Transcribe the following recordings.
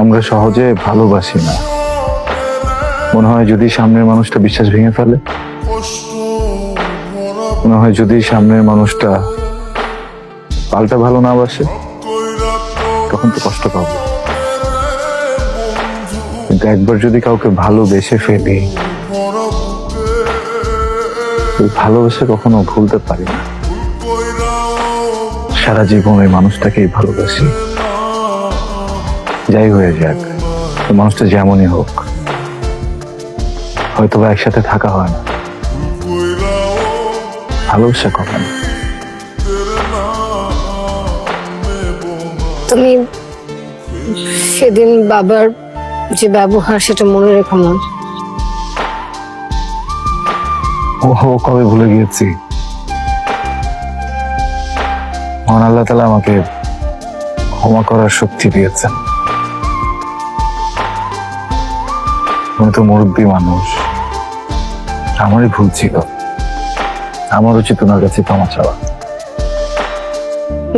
আমরা সহজে ভালোবাসি না। মনে হয় যদি সামনের মানুষটা বিশ্বাস ভেঙে ফেলে, মনে হয় যদি সামনের মানুষটা পাল্টা ভালো না বাসে, তখন তো কষ্ট পাবো। কিন্তু একবার যদি কাউকে ভালোবেসে ফেলি ভালোবেসে কখনো ভুলতে পারি না। সারা জীবন ওই মানুষটাকেই ভালোবাসি। যাই হয়ে যাক মানুষটা যেমনই হোক হয়তো বা একসাথে থাকা হয় না। ভালোবাসা কখন? তুমি সেদিন বাবার যে ব্যবহার সেটা মনে রেখো না। ও কবে ভুলে গিয়েছি। মহান আল্লাহ তালা আমাকে ক্ষমা করার শক্তি দিয়েছেন। আমি তো মুরব্বী মানুষ। আমারই ভুল ছিল। আমার উচিত ওনার কাছে ক্ষমা চাওয়া।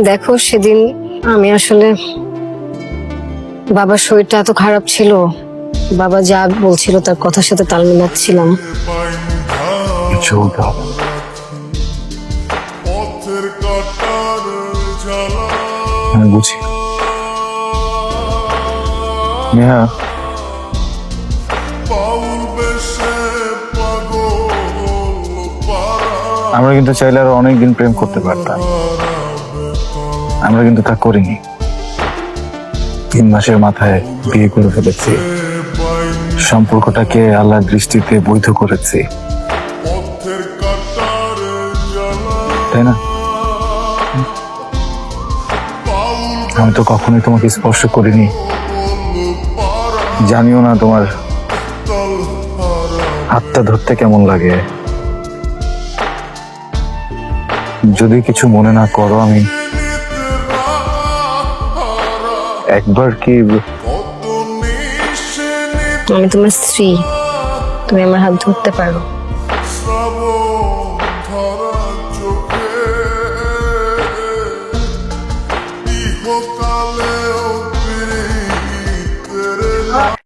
দেখো সেদিন আমি আসলে বাবার শরীরটা এত খারাপ ছিল। বাবা যা বলছিল তার কথার সাথে তাল মিলাচ্ছিলাম। বুঝি। নেহা আমরা কিন্তু চাইলে আরও অনেকদিন প্রেম করতে পারতাম। আমরা কিন্তু তা করিনি। তিন মাসের মাথায় বিয়ে করে ফেলেছি। সম্পর্কটাকে আল্লাহর দৃষ্টিতে বৈধ করেছি। তাই না? আমি তো কখনোই তোমাকে স্পর্শ করিনি। জানিও না তোমার হাতটা ধরতে কেমন লাগে। যদি কিছু মনে না করো আমি একবার কি আমি তোমার স্ত্রী। তুমি আমার হাত ধরতে পারো। কালেও